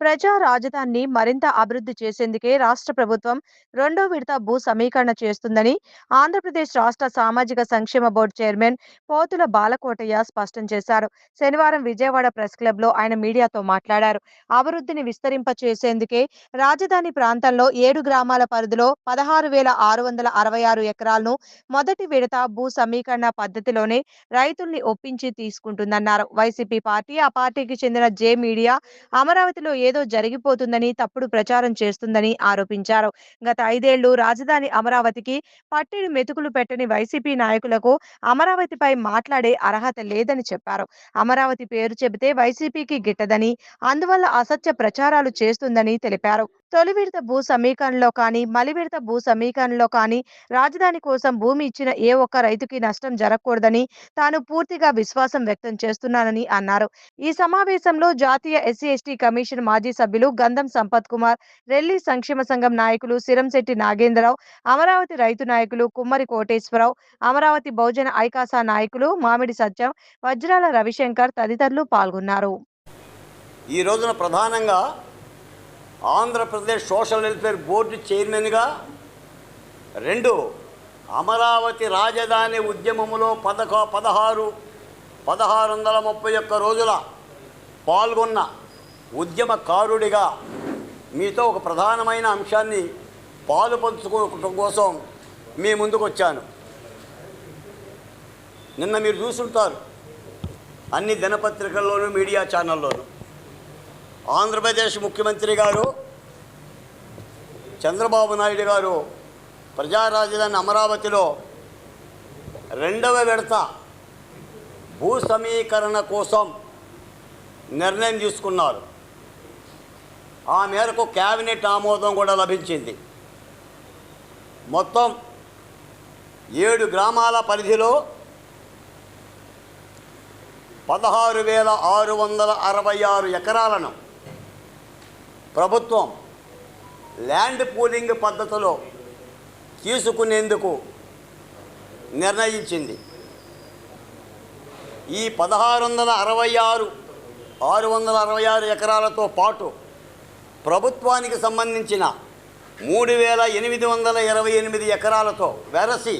ప్రజా రాజధానిని మరింత అభివృద్ధి చేసేందుకే రాష్ట్ర ప్రభుత్వం రెండో విడత భూ సమీకరణ చేస్తుందని ఆంధ్రప్రదేశ్ రాష్ట్ర సామాజిక సంక్షేమ బోర్డు చైర్మన్ పోతుల బాలకోటయ్య స్పష్టం చేశారు. శనివారం విజయవాడ ప్రెస్ క్లబ్లో ఆయన మీడియాతో మాట్లాడారు. అభివృద్ధిని విస్తరింప చేసేందుకే రాజధాని ప్రాంతంలో ఏడు గ్రామాల పరిధిలో పదహారు వేల ఆరు వందల అరవై ఆరు ఎకరాలను మొదటి విడత భూ సమీకరణ పద్ధతిలోనే రైతుల్ని ఒప్పించి తీసుకుంటుందన్నారు. వైసీపీ పార్టీ ఆ పార్టీకి చెందిన జే మీడియా అమరావతిలో ఏదో జరిగిపోతుందని తప్పుడు ప్రచారం చేస్తుందని ఆరోపించారు. గత ఐదేళ్ళు రాజధాని అమరావతికి పట్టెడు మెతుకులు పెట్టని వైసీపీ నాయకులకు అమరావతిపై మాట్లాడే అర్హత లేదని చెప్పారు. అమరావతి పేరు చెబితే వైసీపీకి గిట్టదని అందువల్ల అసత్య ప్రచారాలు చేస్తుందని తెలిపారు. తొలి విడత భూ సమీకరణలో కానీ మలి విడత భూ సమీకరణలో కానీ రాజధాని కోసం భూమి ఇచ్చిన ఏ ఒక్క రైతుకి నష్టం జరగకూడదని తాను పూర్తిగా విశ్వాసం వ్యక్తం చేస్తున్నానని అన్నారు. ఈ సమావేశంలో జాతీయ ఎస్సీ ఎస్టీ కమిషన్ మాజీ సభ్యులు గంధం సంపత్ కుమార్ రెల్లి సంక్షేమ సంఘం నాయకులు సిరంశెట్టి నాగేంద్రరావు అమరావతి రైతు నాయకులు కుమ్మరి కోటేశ్వరరావు అమరావతి బహుజన ఐకాసా నాయకులు మామిడి సత్యం వజ్రాల రవిశంకర్ తదితరులు పాల్గొన్నారు. ఈ రోజున ప్రధానంగా ఆంధ్రప్రదేశ్ సోషల్ వెల్ఫేర్ బోర్డు చైర్మన్గా రెండు అమరావతి రాజధాని ఉద్యమములో పదక పదహారు పదహారు వందల ముప్పై ఒక్క రోజుల పాల్గొన్న ఉద్యమకారుడిగా మీతో ఒక ప్రధానమైన అంశాన్ని పాలు పంచుకోవటం కోసం మీ ముందుకు వచ్చాను నిన్న మీరు చూసుంటారు. అన్ని దినపత్రికల్లోనూ మీడియా ఛానల్లోనూ. ఆంధ్రప్రదేశ్ ముఖ్యమంత్రి గారు చంద్రబాబు నాయుడు గారు ప్రజా రాజధాని అమరావతిలో రెండవ విడత భూ సమీకరణ కోసం నిర్ణయం తీసుకున్నారు. ఆ మేరకు కేబినెట్ ఆమోదం కూడా లభించింది. మొత్తం ఏడు గ్రామాల పరిధిలో పదహారు వేల ఆరు వందల అరవై ఆరు ఎకరాలను ప్రభుత్వం ల్యాండ్ పూలింగ్ పద్ధతిలో తీసుకునేందుకు నిర్ణయించింది. ఈ పదహారు వందల అరవై ఆరు ఆరు వందల అరవై ఆరు ఎకరాలతో పాటు ప్రభుత్వానికి సంబంధించిన మూడు వేల ఎనిమిది వందల ఇరవై ఎనిమిది ఎకరాలతో వెరసి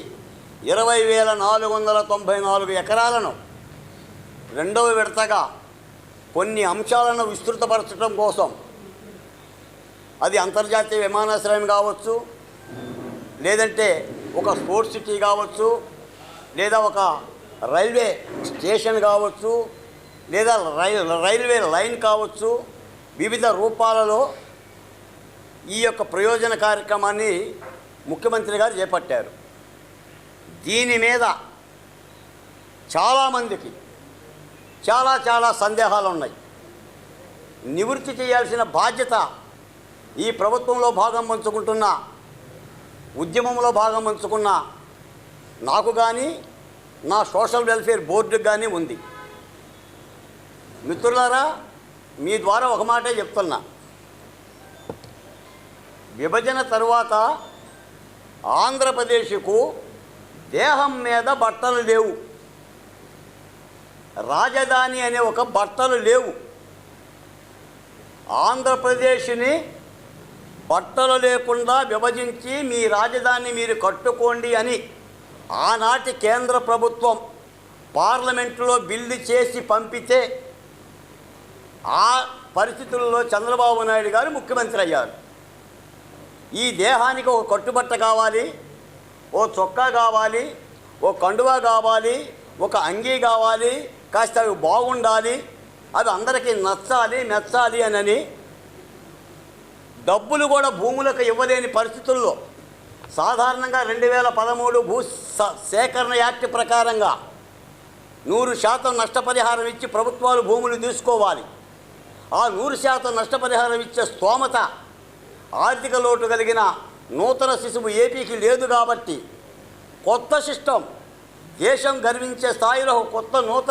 ఇరవై వేల నాలుగు వందల తొంభై నాలుగు ఎకరాలను రెండవ విడతగా కొన్ని అంశాలను విస్తృతపరచడం కోసం అది అంతర్జాతీయ విమానాశ్రయం కావచ్చు లేదంటే ఒక స్పోర్ట్స్ సిటీ కావచ్చు లేదా ఒక రైల్వే స్టేషన్ కావచ్చు లేదా రైల్ రైల్వే లైన్ కావచ్చు వివిధ రూపాలలో ఈ యొక్క ప్రయోజన కార్యక్రమాన్ని ముఖ్యమంత్రి గారు చేపట్టారు. దీని మీద చాలామందికి చాలా చాలా సందేహాలు ఉన్నాయి. నివృత్తి చేయాల్సిన బాధ్యత ఈ ప్రభుత్వంలో భాగం పంచుకుంటున్న ఉద్యమంలో భాగం పంచుకున్న నాకు కానీ నా సోషల్ వెల్ఫేర్ బోర్డుకు కానీ ఉంది. మిత్రులారా మీ ద్వారా ఒక మాటే చెప్తున్నా. విభజన తరువాత ఆంధ్రప్రదేశ్కు దేహం మీద బట్టలు లేవు. రాజధాని అనే ఒక బట్టలు లేవు. ఆంధ్రప్రదేశ్ని బట్టలు లేకుండా విభజించి మీ రాజధాని మీరు కట్టుకోండి అని ఆనాటి కేంద్ర ప్రభుత్వం పార్లమెంటులో బిల్లు చేసి పంపితే ఆ పరిస్థితుల్లో చంద్రబాబు నాయుడు గారు ముఖ్యమంత్రి అయ్యారు. ఈ దేహానికి ఒక కట్టుబట్ట కావాలి ఓ చొక్కా కావాలి ఓ కండువా కావాలి ఒక అంగీ కావాలి కాస్త అవి బాగుండాలి అవి అందరికీ నచ్చాలి మెచ్చాలి అని డబ్బులు కూడా భూములకు ఇవ్వలేని పరిస్థితుల్లో సాధారణంగా రెండు వేల పదమూడు భూ సేకరణ యాక్ట్ ప్రకారంగా నూరు శాతం నష్టపరిహారం ఇచ్చి ప్రభుత్వాలు భూములు తీసుకోవాలి. ఆ నూరు శాతం నష్టపరిహారం ఇచ్చే స్తోమత ఆర్థిక లోటు కలిగిన నూతన శిశువు ఏపీకి లేదు కాబట్టి కొత్త సిస్టమ్ దేశం గర్వించే స్థాయిలో కొత్త నూతన